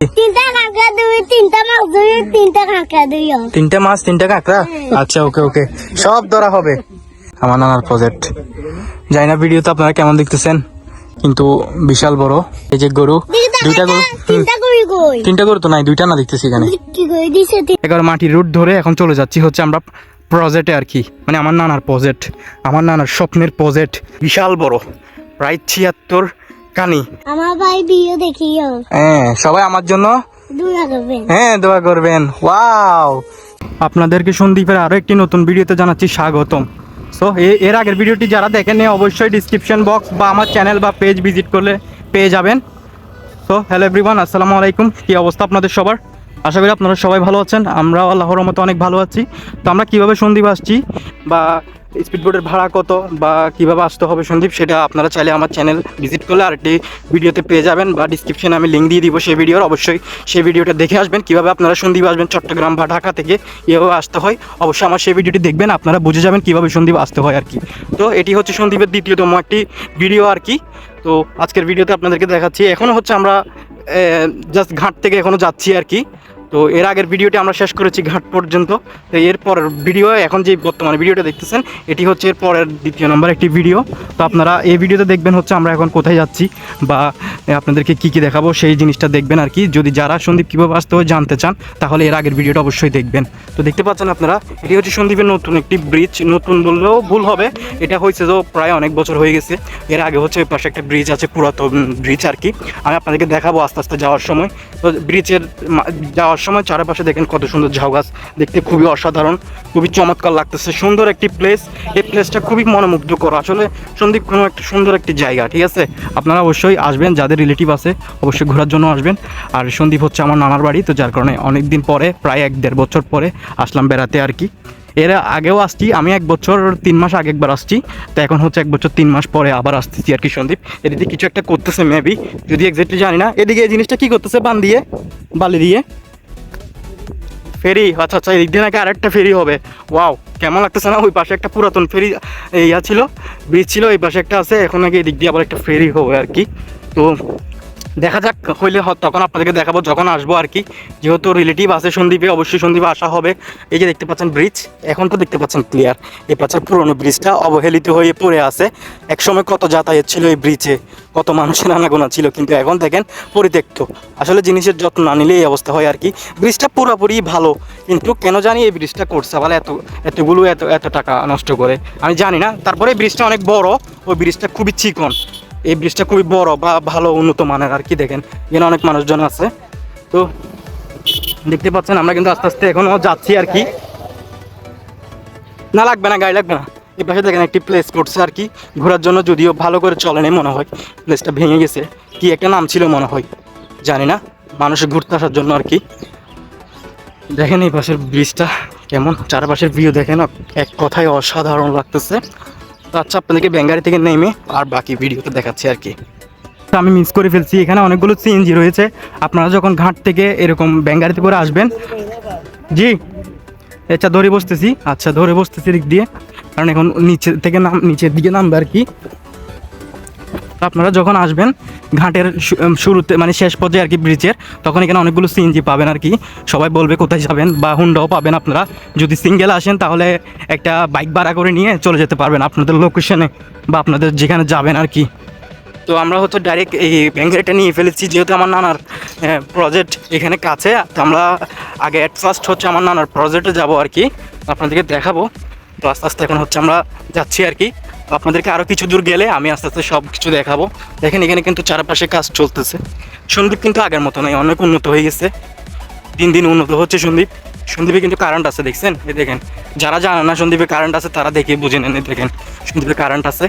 তিনটা কাঁকড়া দুই তিনটা মাছ দুই তিনটা কাঁকড়া দুই তিনটা মাছ তিনটা কাঁকড়া? আচ্ছা ওকে ওকে। সব ধরা হবে। আমার নানার প্রজেক্ট জানি না ভিডিও তো আপনারা কেমন দেখতেছেন? কিন্তু বিশাল বড়। এই যে গরু দুইটা গরু। তিনটা করি কই? তিনটা গরু তো নাই দুইটা না দেখতেছি এখানে। এবার মাটির রুট ধরে এখন চলে যাচ্ছি হচ্ছে আমরা প্রজেক্টে আর কি। মানে আমার নানার প্রজেক্ট আমার নানার স্বপ্নের প্রজেক্ট বিশাল বড় প্রায় ছিয়াত্তর কানি। আমার ভাই ভিডিও দেখিও। হ্যাঁ সবাই আমার জন্য দোয়া করবেন। হ্যাঁ দোয়া করবেন। ওয়াও। আপনাদেরকে সন্দীপের আরও একটি নতুন ভিডিওতে জানাচ্ছি স্বাগতম। সো এর আগের ভিডিওটি যারা দেখেননি অবশ্যই ডিসক্রিপশন বক্স বা আমার চ্যানেল বা পেজ ভিজিট করলে পেয়ে যাবেন। সো হ্যালো এভরিওয়ান আসসালামু আলাইকুম। কি অবস্থা আপনাদের সবার? আশা করি আপনারা সবাই ভালো আছেন। আমরাও আল্লাহর মতো অনেক ভালো আছি। তো আমরা কীভাবে সন্দীপ আসছি বা স্পিডবোটের ভাড়া কত বা কীভাবে আসতে হবে সন্দীপ, সেটা আপনারা চাইলে আমার চ্যানেল ভিজিট করলে আরেকটি ভিডিওতে পেয়ে যাবেন বা ডিসক্রিপশনে আমি লিঙ্ক দিয়ে দিব সেই ভিডিওর। অবশ্যই সেই ভিডিওটা দেখে আসবেন, কীভাবে আপনারা সন্দীপ আসবেন চট্টগ্রাম বা ঢাকা থেকে এভাবে আসতে হয়। অবশ্যই আমার সেই ভিডিওটি দেখবেন, আপনারা বুঝে যাবেন কীভাবে সন্দীপ আসতে হয় আর কি। তো এটি হচ্ছে সন্দীপের দ্বিতীয়তম একটি ভিডিও আর কি। তো আজকের ভিডিওতে আপনাদেরকে দেখাচ্ছি এখনও হচ্ছে আমরা জাস্ট ঘাট থেকে এখনও যাচ্ছি আর কি। তো এর আগের ভিডিওটি আমরা শেষ করেছি ঘাট পর্যন্ত। তো এরপর ভিডিও, এখন যে বর্তমানে ভিডিওটা দেখতেছেন, এটি হচ্ছে এর পরের দ্বিতীয় নম্বর একটি ভিডিও। তো আপনারা এই ভিডিওতে দেখবেন হচ্ছে আমরা এখন কোথায় যাচ্ছি বা আপনাদেরকে কি কি দেখাবো সেই জিনিসটা দেখবেন আর কি। যদি যারা সন্দীপ কীভাবে আসতে হয় জানতে চান, তাহলে এর আগের ভিডিওটা অবশ্যই দেখবেন। তো দেখতে পাচ্ছেন আপনারা, এটি হচ্ছে সন্দীপের নতুন একটি ব্রিজ নতুন বললেও ভুল হবে। এটা হয়েছে তো প্রায় অনেক বছর হয়ে গেছে। এর আগে হচ্ছে পাশে একটা ব্রিজ আছে, পুরাতন ব্রিজ আর কি। আমি আপনাদেরকে দেখাবো আস্তে আস্তে যাওয়ার সময়। তো ব্রিজের যাওয়ার সময় চারপাশে দেখেন কত সুন্দর ঝাউ গাছ দেখতে খুবই অসাধারণ, খুবই চমৎকার লাগতেছে। সুন্দর একটি প্লেস এই প্লেসটা খুবই মনোমুগ্ধকর। আসলে সন্দীপ কোনো একটা সুন্দর একটি জায়গা, ঠিক আছে? আপনারা অবশ্যই আসবেন, যাদের রিলেটিভ আছে, অবশ্যই ঘোরার জন্য আসবেন। আর সন্দীপ হচ্ছে আমার নানার বাড়ি, তো যার কারণে অনেক দিন পরে, প্রায় এক দেড় বছর পরে আসলাম বেড়াতে আর কি। এর আগেও আসছি, আমি এক বছর, তিন মাস আগে একবার আসছি, তো এখন হচ্ছে এক বছর, তিন মাস পরে আবার আসতেছি আর কি সন্দীপ। এদিকে কিছু একটা করতেছে মেবি যদি এক্স্যাক্টলি জানি না। এদিকে এই জিনিসটা কী করতেছে, বান দিয়ে, বালি দিয়ে? ফেরি আচ্ছা আচ্ছা এদিক দিয়ে নাকি আরেকটা ফেরি হবে। ওয়াও, কেমন লাগতেছে না? ওই পাশে একটা পুরাতন ফেরি, ইয়া ছিল, ব্রিজ ছিল, এই পাশে একটা আছে, এখন নাকি দিক দিয়ে আবার একটা ফেরি হবে আর কি। তো দেখা যাক হইলে তখন আপনাদেরকে দেখাবো, যখন আসব আর কি। যেহেতু রিলেটিভ আছে সন্দীপে, অবশ্যই সন্দীপে আসা হবে। এই যে দেখতে পাচ্ছেন ব্রিজ এখন তো দেখতে পাচ্ছেন ক্লিয়ার এই পাশে পুরোনো ব্রিজটা অবহেলিত হয়ে পড়ে আছে। একসময় কত যাতায়াত ছিল এই ব্রিজে কত মানুষের আনাগোনা ছিল, কিন্তু এখন দেখেন পরিত্যক্ত। আসলে জিনিসের যত্ন না নিলে এই অবস্থা হয় আর কি। ব্রিজটা পুরোপুরি ভালো, কিন্তু কেন জানি এই ব্রিজটা করছে? বলে এত, এতগুলো এত এত টাকা নষ্ট করে। আমি জানি না। তারপরে ব্রিজটা অনেক বড়, ওই ব্রিজটা খুবই চিকন। এই ব্রিজটা খুবই বড় বা ভালো উন্নত মানের আর কি দেখেন। এখানে অনেক মানুষজন আছে। তো দেখতে পাচ্ছেন, আমরা কিন্তু আস্তে আস্তে এখনও যাচ্ছি আর কি। না, লাগবে না, গাড়ি লাগবে না। এই পাশে দেখেন একটি প্লেস করছে আর কি। ঘোরার জন্য যদিও ভালো করে চলে নেই মনে হয়। প্লেসটা ভেঙে গেছে। কি একটা নাম ছিল মনে হয়। জানি না। মানুষ ঘুরতে আসার জন্য আর কি। দেখেন এই পাশের ব্রিজটা কেমন। চারপাশের ভিউ দেখেন, এক কথায় অসাধারণ লাগতেছে। আচ্ছা আপনাদেরকে ব্যাঙ্গারি থেকে নেমে আর বাকি ভিডিওটা দেখাচ্ছি আর কি। আমি মিস করে ফেলছি, এখানে অনেকগুলো সিএনজি রয়েছে। আপনারা যখন ঘাট থেকে এরকম ব্যাঙ্গারিতে করে আসবেন, জি আচ্ছা ধরে বসতেছি আচ্ছা ধরে বসতেছি দিক দিয়ে। কারণ এখন নিচে থেকে নাম নিচের দিকে নামবে আর কি। আপনারা যখন আসবেন ঘাটের শুরুতে মানে শেষ পর্যায়ে আর কি ব্রিজের তখন এখানে অনেকগুলো সিএনজি পাবেন আর কি। সবাই বলবে কোথায় যাবেন বা হুন্ডাও পাবেন আপনারা। যদি সিঙ্গেল আসেন তাহলে একটা বাইক ভাড়া করে নিয়ে চলে যেতে পারবেন আপনাদের লোকেশনে বা আপনাদের যেখানে যাবেন আর কি। তো আমরা হচ্ছে ডাইরেক্ট এই ব্যাঙ্গারিটা নিয়ে ফেলেছি, যেহেতু আমার নানার প্রজেক্ট এখানে কাছে, তো আমরা আগে অ্যাট ফার্স্ট হচ্ছে আমার নানার প্রজেক্টে যাব আর কি। আপনাদেরকে দেখাবো। তো আস্তে আস্তে এখন হচ্ছে আমরা যাচ্ছি আর কি। আপনাদেরকে আরও কিছু দূর গেলে আমি আস্তে আস্তে সব কিছু দেখাবো। দেখেন, এখানে কিন্তু চারপাশে কাজ চলতেছে। সন্দীপ কিন্তু আগের মতো নয় অনেক উন্নত হয়ে গেছে। দিন দিন উন্নত হচ্ছে সন্দীপ। সন্দীপে কিন্তু কারেন্ট আছে, দেখছেন? এই দেখেন, যারা জানে না সন্দীপে কারেন্ট আছে, তারা দেখে বুঝে নেন দেখেন। সন্দীপে কারেন্ট আছে।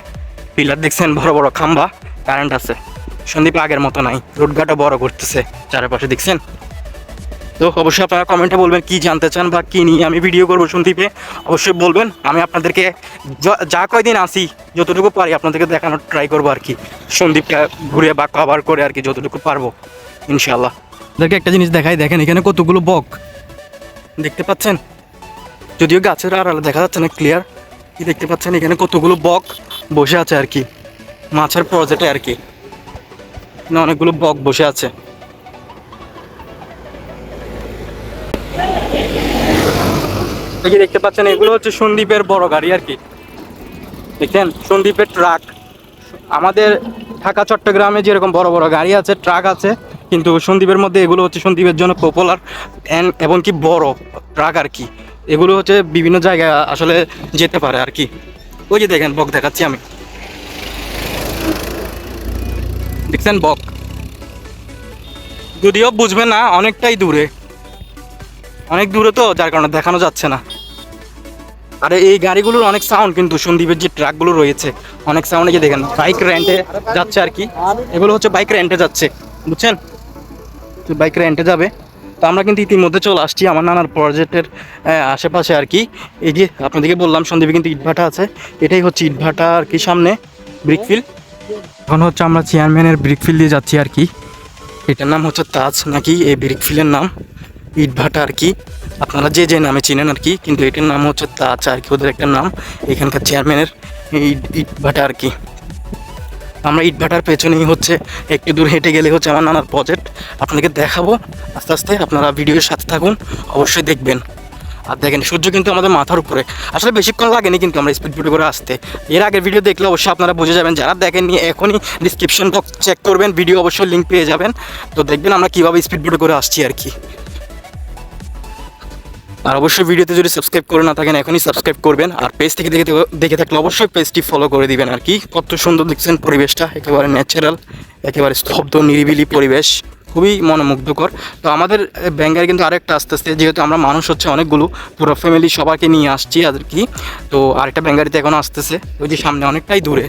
পিলার দেখছেন, বড় বড় খাম্বা কারেন্ট আছে। সন্দীপ আগের মতো নাই, রোডঘাটও বড় করতেছে চারপাশে, দেখছেন? তো অবশ্যই আপনারা কমেন্টে বলবেন কি জানতে চান বা কি নিয়ে আমি ভিডিও করব সন্দীপে। অবশ্যই বলবেন আমি আপনাদেরকে য- কয়দিন আসি যতটুকু পারি আপনাদেরকে দেখানোর ট্রাই করব আর কি। সন্দীপটা ঘুরে বা কভার করে আর কি যতটুকু পারব ইনশাল্লাহ আপনাদেরকে একটা জিনিস দেখাই দেখেন এখানে কতগুলো বক। দেখতে পাচ্ছেন? যদিও গাছের আড়ালে দেখা যাচ্ছে না ক্লিয়ার কি দেখতে পাচ্ছেন? এখানে কতগুলো বক বসে আছে আর কি। মাছের প্রজেক্টে আর কি। অনেকগুলো বক বসে আছে। এই দেখতে পাচ্ছেন, এগুলো হচ্ছে সন্দীপের বড় গাড়ি আর কি। দেখছেন? সন্দীপের ট্রাক। আমাদের ঢাকা, চট্টগ্রামে যেরকম বড় বড় গাড়ি আছে, ট্রাক আছে, কিন্তু সন্দীপের মধ্যে এগুলো হচ্ছে সন্দীপের জন্য পপুলার এবং কি বড় ট্রাক আর কি। এগুলো হচ্ছে বিভিন্ন জায়গায় আসলে যেতে পারে আর কি। ওই যে দেখেন, বক দেখাচ্ছি আমি। দেখছেন বক? যদিও বুঝবে না, অনেকটাই দূরে। অনেক দূরে তো, যার কারণে দেখানো যাচ্ছে না। আরে এই গাড়িগুলোর অনেক সাউন্ড কিন্তু সন্দীপের যে ট্রাকগুলো রয়েছে, অনেক সাউন্ডে যে দেখেন বাইক রেন্টে যাচ্ছে আর কি। এগুলো হচ্ছে বাইক রেন্টে যাচ্ছে, বুঝছেন? তো বাইক রেন্টে যাবে। তো আমরা কিন্তু ইতিমধ্যে চলে আসছি আমার নানার প্রজেক্টের আশেপাশে আর কি। এই যে আপনাদেরকে বললাম সন্দীপে কিন্তু ইটভাটা আছে। এটাই হচ্ছে ইটভাটা আর কি সামনে ব্রিকফিল্ড এখন হচ্ছে আমরা চেয়ারম্যানের ব্রিকফিল্ড দিয়ে যাচ্ছি আর কি। এটার নাম হচ্ছে তাজ নাকি? এই ব্রিকফিল্ডের নাম। ইটভাটা আর কি। আপনারা যে যে নামে চিনেন আর কি, কিন্তু এটার নাম হচ্ছে তাজ আর কি, ওদের একটা নাম। এখানকার চেয়ারম্যানের ইটভাটা আর কি। আমরা ইটভাটার পেছনেই হচ্ছে, একটু দূর হেঁটে গেলে হচ্ছে আমার নানার প্রজেক্ট আপনাকে দেখাবো, আস্তে আস্তে আপনারা ভিডিওর সাথে থাকুন, অবশ্যই দেখবেন। আর দেখেন, সূর্য কিন্তু আমাদের মাথার উপরে। আসলে বেশিক্ষণ লাগেনি কিন্তু আমরা স্পিড ভিডিও করে আসতে। এর আগের ভিডিও দেখলে অবশ্যই আপনারা বুঝে যাবেন। যারা দেখেননি, এখনই ডিসক্রিপশন বক্স চেক করবেন। ভিডিও অবশ্যই লিঙ্ক পেয়ে যাবেন। তো দেখবেন আমরা কীভাবে স্পিড ভিডিও করে আসছি আর কি। আর অবশ্যই ভিডিওতে যদি সাবস্ক্রাইব করে না থাকেন, এখনই সাবস্ক্রাইব করবেন। আর পেজ থেকে দেখে দেখে থাকলে অবশ্যই পেজটি ফলো করে দিবেন। আর কি, কত সুন্দর দেখছেন পরিবেশটা, একেবারে ন্যাচারাল একেবারে স্তব্ধ, নিরিবিলি পরিবেশ। খুবই মনোমুগ্ধকর। তো আমাদের ব্যাঙ্গারে কিন্তু আরেকটা আস্তে আস্তে, যেহেতু আমরা মানুষ হচ্ছে অনেকগুলো, পুরো ফ্যামিলি সবাইকে নিয়ে আসছি আর কি তো আরেকটা ব্যাঙ্গারিতে এখন আসতেছে, ওই যে সামনে অনেকটাই দূরে।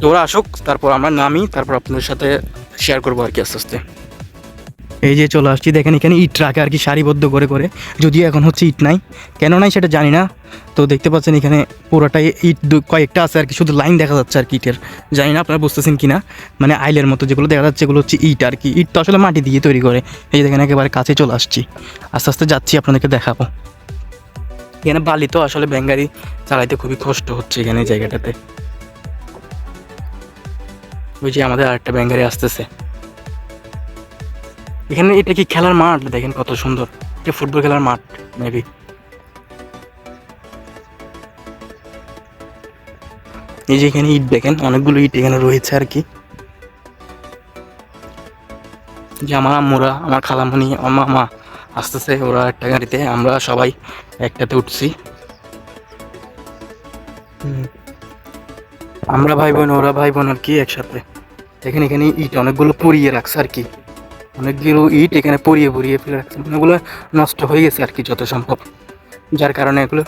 তো ওরা আসুক, তারপর আমরা নামি, তারপর আপনাদের সাথে শেয়ার করব আর কি আস্তে আস্তে। এই যে চলে আসছি, দেখেন এখানে ইট রাখে আর কি সারিবদ্ধ করে করে, যদিও এখন হচ্ছে ইট নাই। কেন নাই সেটা জানি না, তো দেখতে পাচ্ছেন এখানে পুরোটাই ইট কয়েকটা আছে আর কি, শুধু লাইন দেখা যাচ্ছে আর কি ইটের। জানি না আপনারা বুঝতেছেন কি না মানে আইলের মতো যেগুলো দেখা যাচ্ছে এগুলো হচ্ছে ইট আর কি। ইট তো আসলে মাটি দিয়ে তৈরি করে। এই যে দেখেন একেবারে কাছে চলে আসছি। আস্তে আস্তে যাচ্ছি, আপনাদেরকে দেখাবো। এখানে বালি তো আসলে ব্যাঙ্গারি চালাইতে খুবই কষ্ট হচ্ছে এখানে জায়গাটাতে। ওই যে আমাদের আরেকটা ব্যাঙ্গারি আসতেছে। এখানে এটা কি খেলার মাঠ? দেখেন কত সুন্দর। এটা ফুটবল খেলার মাঠ মেবি এই যে এখানে ইট দেখেন, অনেকগুলো ইট এখানে রয়েছে আর কি। যে আমার আম্মুরা, আমার খালামণি আমার মামা আসতেছে ওরা একটা গাড়িতে, আমরা সবাই একটাতে উঠছি। আমরা ভাই বোন, ওরা ভাই বোন আর কি একসাথে। দেখেন এখানে ইট অনেকগুলো পুড়িয়ে রাখছে আর কি। অনেকগুলো ইট এখানে পরিয়ে পরিয়ে ফেলে রাখছে। মানে ওগুলো নষ্ট হয়ে গেছে আর কি, যত সম্ভব। যার কারণে এগুলো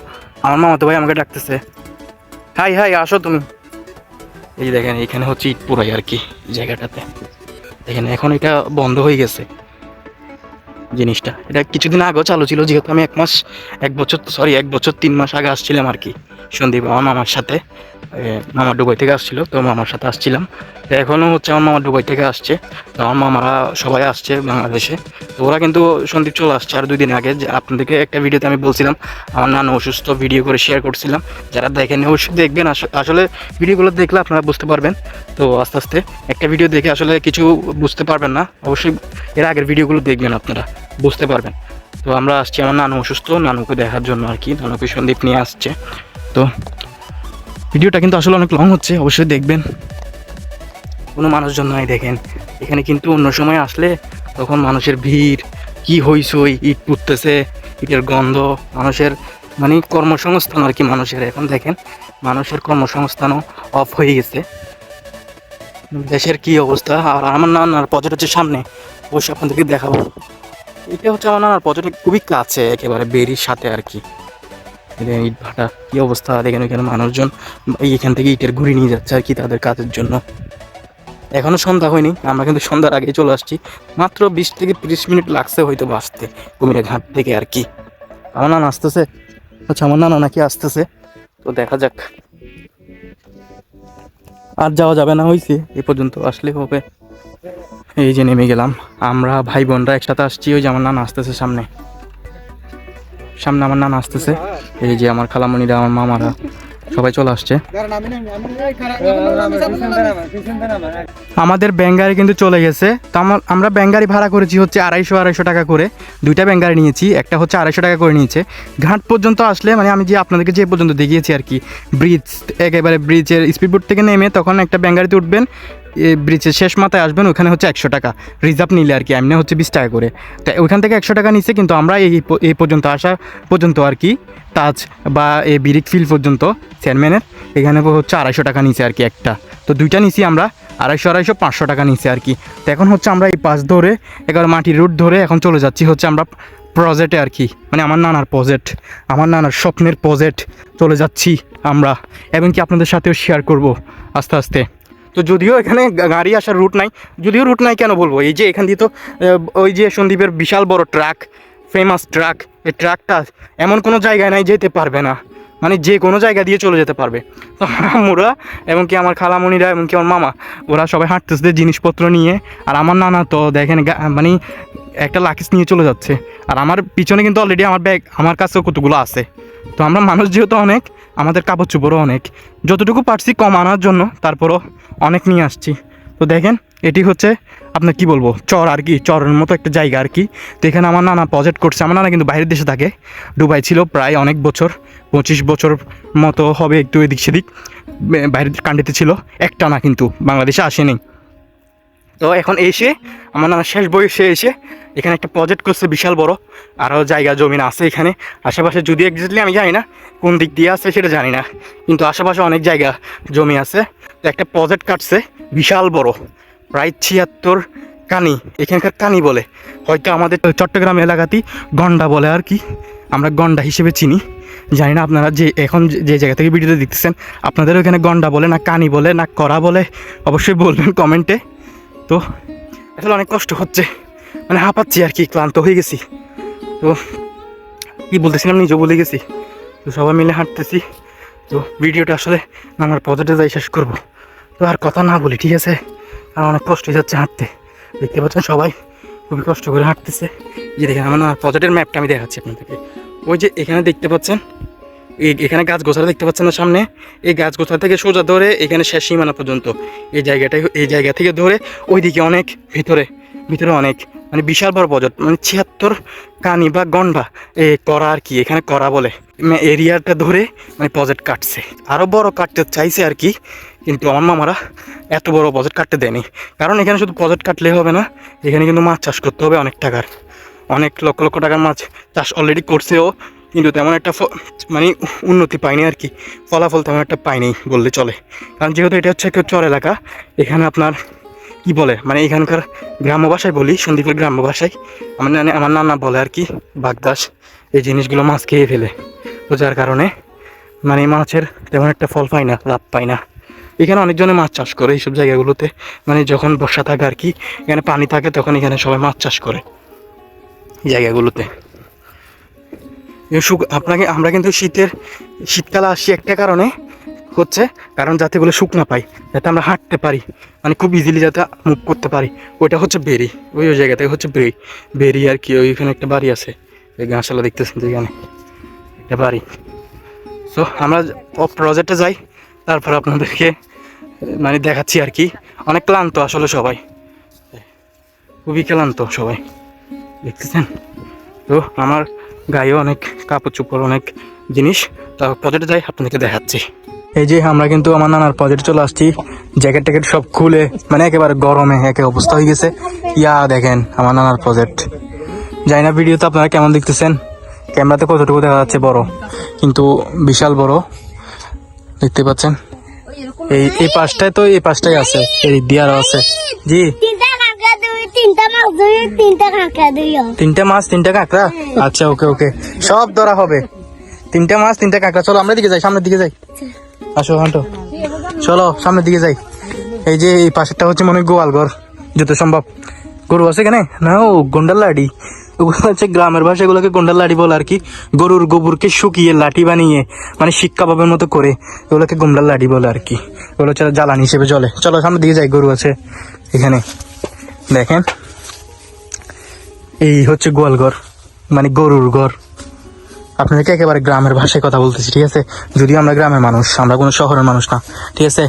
আমার মামা তো ভাই আমাকে ডাকতেছে। হাই হাই, আসো তুমি। এই দেখেন, এখানে হচ্ছে ইট পোড়াই আর কি, জায়গাটাতে। দেখেন, এখন এটা বন্ধ হয়ে গেছে জিনিসটা। এটা কিছুদিন আগেও চালু ছিল, যেহেতু আমি এক মাস এক বছর সরি এক বছর তিন মাস আগে আসছিলাম আর কি। সন্দীপ আমার মামার সাথে। এ, মামা ডুবাই থেকে আসছিল তো মামার সাথে আসছিলাম। তো এখনও হচ্ছে আমার মামা ডুবাই থেকে আসছে। তো আমার মামারা সবাই আসছে বাংলাদেশে। তো ওরা কিন্তু সন্দীপ চলে আসছে আর দুই দিন আগে। যে আপনাদেরকে একটা ভিডিওতে আমি বলছিলাম আমার নানা অসুস্থ ভিডিও করে শেয়ার করছিলাম। যারা দেখেন অবশ্যই দেখবেন। আস- আসলে ভিডিওগুলো দেখলে আপনারা বুঝতে পারবেন। তো আস্তে আস্তে একটা ভিডিও দেখে আসলে কিছু বুঝতে পারবেন না। অবশ্যই এর আগের ভিডিওগুলো দেখবেন আপনারা বুঝতে পারবেন। তো আমরা আসছি আমার নানু অসুস্থ নানুকে দেখার জন্য আর কি। নানুকে সন্দীপ নিয়ে আসছে। তো ভিডিওটা কিন্তু আসলে অনেক লং হচ্ছে, অবশ্যই দেখবেন। কোনো মানুষজন নাই দেখেন। এখানে কিন্তু অন্য সময় আসলে তখন মানুষের ভিড়, কি হইসই, ইট পুড়তেছে ইটের গন্ধ, মানুষের মানে কর্মসংস্থান আর কি মানুষের। এখন দেখেন, মানুষের কর্মসংস্থানও অফ হয়ে গেছে। দেশের কি অবস্থা? আর আমার নানার পজেট হচ্ছে সামনে, অবশ্যই আপনাদেরকে দেখাবো। এটা হচ্ছে আমার নানার পজেট খুবই কাছে, একেবারে বেরির সাথে আর কি। ইট ভাটা কি অবস্থা? দেখেন এখানে মানুষজন এইখান থেকে ইটের ঘুরে নিয়ে যাচ্ছে আর কি তাদের কাজের জন্য। এখনও সন্ধ্যা হয়নি, আমরা কিন্তু সন্ধ্যার আগে চলে আসছি। মাত্র বিশ থেকে তিরিশ মিনিট লাগছে হয়তো বাসতে কুমিরে ঘাট থেকে আর কি। আমার নানা আসতেছে। আচ্ছা আমার নানা নাকি আসতেছে। তো দেখা যাক। আর যাওয়া যাবে না হয়েছে এ পর্যন্ত আসলে হবে। এই যে নেমে গেলাম। আমরা ভাই বোনরা একসাথে আসছি, ওই যে আমার নানা আসতেছে সামনে। সামনে আমার নানা আসতেছে। এই যে আমার খালামণিরা, আমার মামারা, সবাই চলে আসছে। আমাদের ব্যাঙ্গারি কিন্তু চলে গেছে। তো আমার, আমরা ব্যাঙ্গারি ভাড়া করেছি হচ্ছে আড়াইশো আড়াইশো টাকা করে। দুইটা ব্যাঙ্গারি নিয়েছি, একটা হচ্ছে আড়াইশো টাকা করে নিয়েছে। ঘাট পর্যন্ত আসলে মানে আমি যে আপনাদেরকে যে পর্যন্ত দেখিয়েছি আর কি, ব্রিজ, একেবারে ব্রিজের স্পিড স্পিডবোট থেকে নেমে তখন একটা ব্যাঙ্গারিতে উঠবেন। ব্রিজের শেষ মাথায় আসবেন, ওখানে হচ্ছে একশো টাকা। রিজার্ভ নিলে আর কি, এমনি হচ্ছে বিশ টাকা করে। তো ওইখান থেকে একশো টাকা নিচ্ছে, কিন্তু আমরা এই এই পর্যন্ত আসা পর্যন্ত আর কি, তাজ বা এই বিরিক ফিল পর্যন্ত চেয়ারম্যানের এখানে হচ্ছে আড়াইশো টাকা নিচে আর কি একটা। তো দুইটা নিছি আমরা, আড়াইশো আড়াইশো, পাঁচশো টাকা নিচে আর কি। তো এখন হচ্ছে আমরা এই পাশ ধরে এবার মাটির রুট ধরে এখন চলে যাচ্ছি হচ্ছে আমরা প্রজেক্টে আর কি। মানে আমার নানার প্রজেক্ট আমার নানার স্বপ্নের প্রজেক্ট চলে যাচ্ছি আমরা। এবং কি আপনাদের সাথেও শেয়ার করব আস্তে আস্তে। তো যদিও এখানে গাড়ি আসার রুট নাই, যদিও রুট নাই কেন বলব? এই যে এখান দিয়ে তো ওই যে সন্দীপের বিশাল বড় ট্রাক ফেমাস ট্রাক এই ট্রাকটা এমন কোনো জায়গায় নাই যেতে পারবে না। মানে যে কোনো জায়গা দিয়ে চলে যেতে পারবে। তো আমার, এবং আমার খালামণিরা এমনকি আমার মামা, ওরা সবাই হাঁটতেছে জিনিসপত্র নিয়ে, আর আমার নানা তো দেখেন মানে একটা লাকিস নিয়ে চলে যাচ্ছে। আর আমার পিছনে কিন্তু অলরেডি আমার ব্যাগ আমার কাছেও কতগুলো আছে। তো আমরা মানুষ যেহেতু অনেক, আমাদের কাপড় চোপড়ও অনেক। যতটুকু পারছি কম আনার জন্য, তারপরও অনেক নিয়ে আসছি। তো দেখেন, এটি হচ্ছে আপনার কি বলব, চর আর কি, চরের মতো একটা জায়গা আর কি। তো এখানে আমার নানা প্রজেক্ট করছে। আমার নানা কিন্তু বাইরের দেশে থাকে। দুবাই ছিল প্রায় অনেক বছর, পঁচিশ বছর মতো হবে একটু এদিক সেদিক বাইরের কান্ডিতে ছিল। একটা না কিন্তু, বাংলাদেশে আসেনি। তো এখন এসে আমার নানা শেষ বয়সে এসে এখানে একটা প্রজেক্ট করছে বিশাল বড়। আরও জায়গা, জমিন আছে এখানে। আশেপাশে যদি এক্সাক্টলি আমি জানি না কোন দিক দিয়ে আছে সেটা জানি না। কিন্তু আশেপাশে অনেক জায়গা, জমি আছে। তো একটা প্রজেক্ট কাটছে বিশাল বড়, প্রায় ছিয়াত্তর কানি, এখানকার কানি বলে। হয়তো আমাদের চট্টগ্রাম এলাকাতেই গন্ডা বলে আর কি। আমরা গন্ডা হিসেবে চিনি। জানি না আপনারা যে এখন যে জায়গা থেকে ভিডিওতে দেখতেছেন, আপনাদের ওখানে গন্ডা বলে না কানি বলে না করা বলে? অবশ্যই বলবেন কমেন্টে তো আসলে অনেক কষ্ট হচ্ছে। মানে হাঁপাচ্ছি আর কি, ক্লান্ত হয়ে গেছি। তো কি বলতেছিলাম, নিজেও বলে গেছি। তো সবাই মিলে হাঁটতেছি। তো ভিডিওটা আসলে আমার পদটা যাই, শেষ করব। তো আর কথা না বলি, ঠিক আছে? আর অনেক কষ্ট হয়ে যাচ্ছে হাঁটতে। দেখতে পাচ্ছেন সবাই, খুবই কষ্ট করে হাঁটতেছে। যে দেখেন, আমার পজেটের ম্যাপটা আমি দেখাচ্ছি আপনাদেরকে। ওই যে এখানে দেখতে পাচ্ছেন এখানে গাছ গোছাটা দেখতে পাচ্ছেন না সামনে? এই গাছ গোছা থেকে সোজা ধরে এখানে শেষ সীমানা পর্যন্ত। এই জায়গাটাই এই জায়গা থেকে ধরে ওইদিকে অনেক ভিতরে ভিতরে অনেক মানে বিশাল বড় বজট মানে ছিয়াত্তর কানি বা গন্ডা। এ করা আর কি, এখানে করা বলে। এরিয়াটা ধরে মানে প্রজেক্ট কাটছে। আরও বড় কাটতে চাইছে আর কি, কিন্তু আমার মামারা এত বড় প্রজেক্ট কাটতে দেয়নি। কারণ এখানে শুধু প্রজেক্ট কাটলে হবে না, এখানে কিন্তু মাছ চাষ করতে হবে অনেক টাকার। অনেক লক্ষ লক্ষ টাকার মাছ চাষ অলরেডি করছেও। কিন্তু তেমন একটা মানে উন্নতি পায়নি আর কি। ফলাফল তেমন একটা পায়নি বললে চলে। কারণ যেহেতু এটা হচ্ছে একটা চর এলাকা, এখানে আপনার কি বলে? মানে এখানকার গ্রাম্য ভাষায় বলি সন্দীপের গ্রাম্য ভাষায়। আমার নানা আমার নানা বলে আর কি, বাগদাস। এই জিনিসগুলো মাছ খেয়ে ফেলে। তো যার কারণে মানে মাছের তেমন একটা ফল পায় না, লাভ পায় না। এখানে অনেকজনে মাছ চাষ করে এইসব জায়গাগুলোতে। মানে যখন বর্ষা থাকে আর কি, এখানে পানি থাকে তখন এখানে সবাই মাছ চাষ করে। জায়গাগুলোতে। আপনাকে, আমরা কিন্তু শীতের, শীতকালে আসি একটা কারণে হচ্ছে, কারণ যাতে বলে শুকনা পাই, যাতে আমরা হাঁটতে পারি মানে খুব ইজিলি যাতে মুভ করতে পারি, ওইটা হচ্ছে বেরি, ওই ওই জায়গাতে হচ্ছে বেরি বেরি আর কি, ওইখানে একটা বাড়ি আছে, এই গাছালা দেখতেছেন যেখানে একটা বাড়ি। সো আমরা প্রজেক্টে যাই, তারপর আপনাদেরকে মানে দেখাচ্ছি আর কি, অনেক ক্লান্ত আসলে সবাই, খুবই ক্লান্ত সবাই, দেখতেছেন? তো আমার গায়েও অনেক কাপড় চোপড়, অনেক জিনিস। তা পজেটে যাই, আপনাদেরকে দেখাচ্ছি। এই যে আমরা কিন্তু আমার নানার পজেটে চলে আসছি। জ্যাকেট ট্যাকেট সব খুলে মানে একেবারে গরমে একে অবস্থা হয়ে গেছে। ইয়া দেখেন আমার নানার প্রজেক্ট জানি না ভিডিওতে আপনারা কেমন দেখতেছেন। ক্যামেরাতে কতটুকু দেখা যাচ্ছে বড়, কিন্তু বিশাল বড়। দেখতে পাচ্ছেন? এই এই পাশটায় তো এই পাশটাই আছে, এই দিয়ারও আছে। জি। তিনটা মাছ দুই তিনটা কাঁকড়া দুই তিনটা মাছ তিনটা কাঁকড়া আচ্ছা ওকে ওকে। সব ধরা হবে। তিনটা মাছ তিনটা কাঁকড়া চলো আমরা দিকে যাই সামনের দিকে যাই। আসো হাঁটো। চলো সামনের দিকে যাই। এই যে এই পাশেরটা হচ্ছে মনে হয় গোয়াল ঘর যত সম্ভব। গরু আছে কেন না ও গন্ডার লাড়ি। ওগুলো হচ্ছে গ্রামের ভাষা এগুলোকে গন্ডার লাড়ি বলে আর কি। গরুর গোবরকে শুকিয়ে লাঠি বানিয়ে মানে শিক্ষা পাবের মতো করে এগুলোকে গন্ডার লাড়ি বলে আর কি। এগুলো হচ্ছে জ্বালানি হিসেবে চলে। চলো সামনের দিকে যাই গরু আছে এখানে। দেখেন। এই হচ্ছে গোয়ালঘর মানে গরুর ঘর। আপনাদেরকে একেবারে গ্রামের ভাষায় কথা বলতেছি, ঠিক আছে? যদিও আমরা গ্রামের মানুষ, আমরা কোনো শহরের মানুষ না, ঠিক আছে?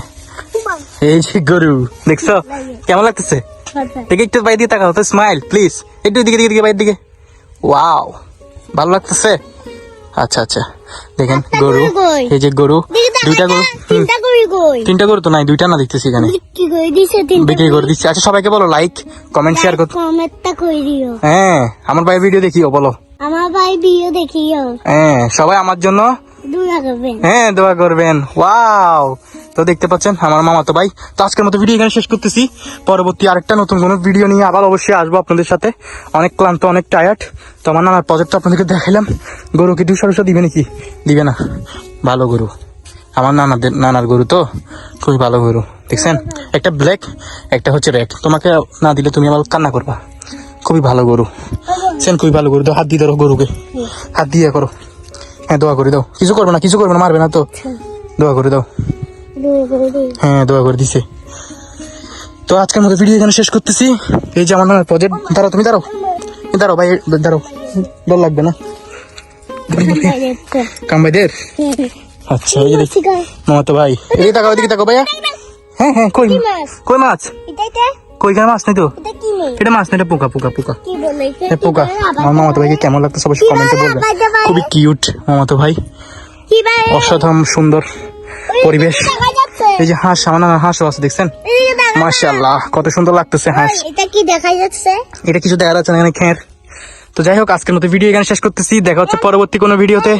এই যে গরু, দেখছ? কেমন লাগতেছে? দেখে একটু বাইরে দিকে তাকাও, তো স্মাইল প্লিজ একটু দিকে দিকে দিকে বাইরের দিকে। ওয়াও ভালো লাগতেছে? আচ্ছা আচ্ছা। দেখেন গরু এই যে গরু দুইটা গরু তিনটা গরু তো নাই দুইটা না দেখতেছি এখানে। বিক্রি করে দিচ্ছি আচ্ছা সবাইকে বলো লাইক কমেন্ট শেয়ার করতে হ্যাঁ আমার ভাই ভিডিও দেখিও বলো। আমার ভাই ভিডিও দেখিও। হ্যাঁ সবাই আমার জন্য হ্যাঁ দোয়া করবেন। ওয়াও। তো দেখতে পাচ্ছেন আমার মামা তো ভাই। তো আজকের মতো ভিডিও এখানে শেষ করতেছি। পরবর্তী আরেকটা নতুন কোনো ভিডিও নিয়ে আবার অবশ্যই আসব আপনাদের সাথে। অনেক ক্লান্ত অনেক টায়ার্ড তো আমার নানার প্রজেক্টটা আপনাদেরকে দেখাইলাম। গরু কি দুশো দুশো দিবে নাকি? দিবে না। ভালো গরু। আমার নানাদের নানার গরু তো। খুবই ভালো গরু। দেখছেন? একটা ব্ল্যাক একটা হচ্ছে রেড তোমাকে না দিলে তুমি আবার কান্না করবা। খুবই ভালো গরু। সেন খুবই ভালো গরু। তো হাত দিয়ে ধরো গরুকে। হাত দিয়ে করো। হ্যাঁ দোয়া করে দাও। কিছু করবে না কিছু করবে না মারবে না তো। দোয়া করে দাও। হ্যাঁ দোয়া করে দিছে। তো আজকের মতো ভিডিও এখানে শেষ করতেছি। এই যে আমার নামের প্রজেক্ট দাঁড়াও তুমি দাঁড়াও। দাঁড়াও ভাই দাঁড়াও। ডর লাগবে না। কামবাইদের? আচ্ছা এই যে ভাই। এই তাকাও এদিকে তাকাও ভাইয়া। হ্যাঁ হ্যাঁ কই কই মাছ? গায়ে মাছ নেই তো এটা মাছ নেই এটা পোকা পোকা পোকা। কি পোকা। আমার মামা তো ভাইকে কেমন লাগতো সবাই কমেন্টে বলবেন খুবই কিউট মামা তো ভাই? অসাধারণ সুন্দর পরিবেশ। এই যে হাঁস আমার নানা হাঁসও আছে দেখছেন? মাশাআল্লাহ কত সুন্দর লাগতেছে হাঁস। এটা কি দেখা যাচ্ছে? এটা কিছু দেখা যাচ্ছে না এখানে খের। তো যাই হোক আজকের মতো ভিডিও এখানে শেষ করতেছি। দেখা হচ্ছে পরবর্তী কোনো ভিডিওতে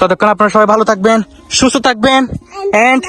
ততক্ষণ আপনারা সবাই ভালো থাকবেন সুস্থ থাকবেন এন্ড